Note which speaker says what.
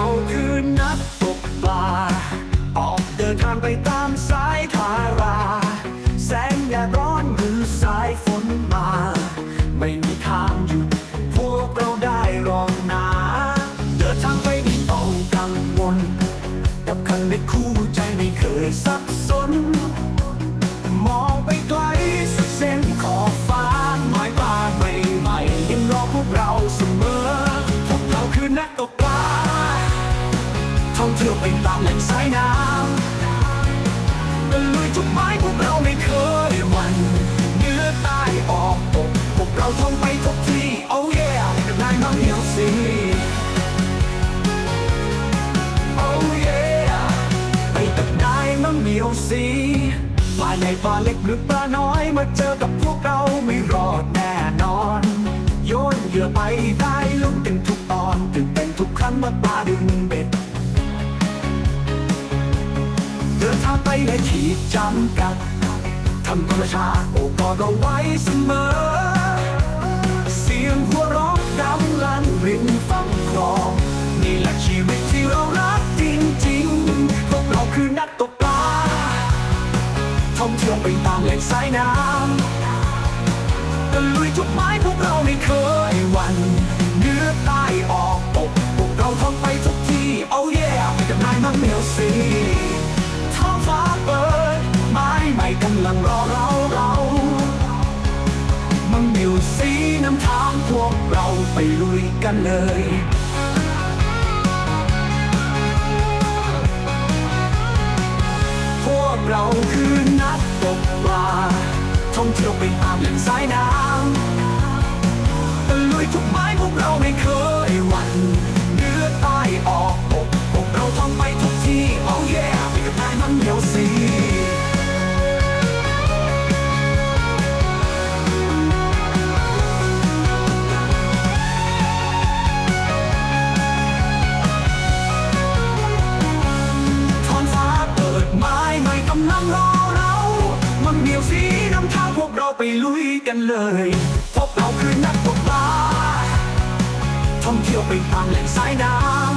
Speaker 1: เราคือนักตกปลา ออกเดินทางไปตามสายทารา แสงแดดร้อนหรือสายฝนมา ไม่มีทางหยุดพวกเราได้รองนา เดินทางไปไม่ต้องกังวล กับคัด็กคู่ใจไม่เคยสับสน มองไปไกลสุดเส้นขอบฟ้าหมายปลาใหม่ๆยังรอพวกเราเสมอ พวกเราคือนักตกปลา เที่ยวไปตามแหล่งสายน้ำตะลุยจุดหมายพวกเราไม่เคยวันเนื้อใต้ออกตกพวกเราท่องไปทุกที่ oh yeah กับนายมังเหียวสี oh yeah ไปกับนายมังเหมียวสีปลาใหญ่ปลาเล็กหรือปลาน้อยมาเจอกับพวกเราไม่รอดแน่นอน โยนเหยื่อไปได้ลุ้นกันทุกตอนตื่นเต้นทุกครั้งเมื่อปลาดึง ดินทางไปในขีดจำกัดทำธรรมชาติโอบกอดเอาไว้เสมอ เสียงหัวเร้องดังลั่นริมฟังคลอง นี่แหละชีวิตที่เรารักจริงๆพวกเราคือนักตกปลาท่องเที่ยวไปตามแหล่งสายน้ำ ลังรอเราเรามังมิวสีน้ำทางพวกเราไปลุยกันเลยพวกเราคือนักตกปลาท่องเที่ยวไปตามแหล่งสายน้ำตะลุยทุกไม้ กำลังรอเรา มันเหนียวสีนำทางพวกเราไปลุยกันเลย พวกเราคือนักตกปลาท่องเที่ยวไปตามแหล่งสายน้ำ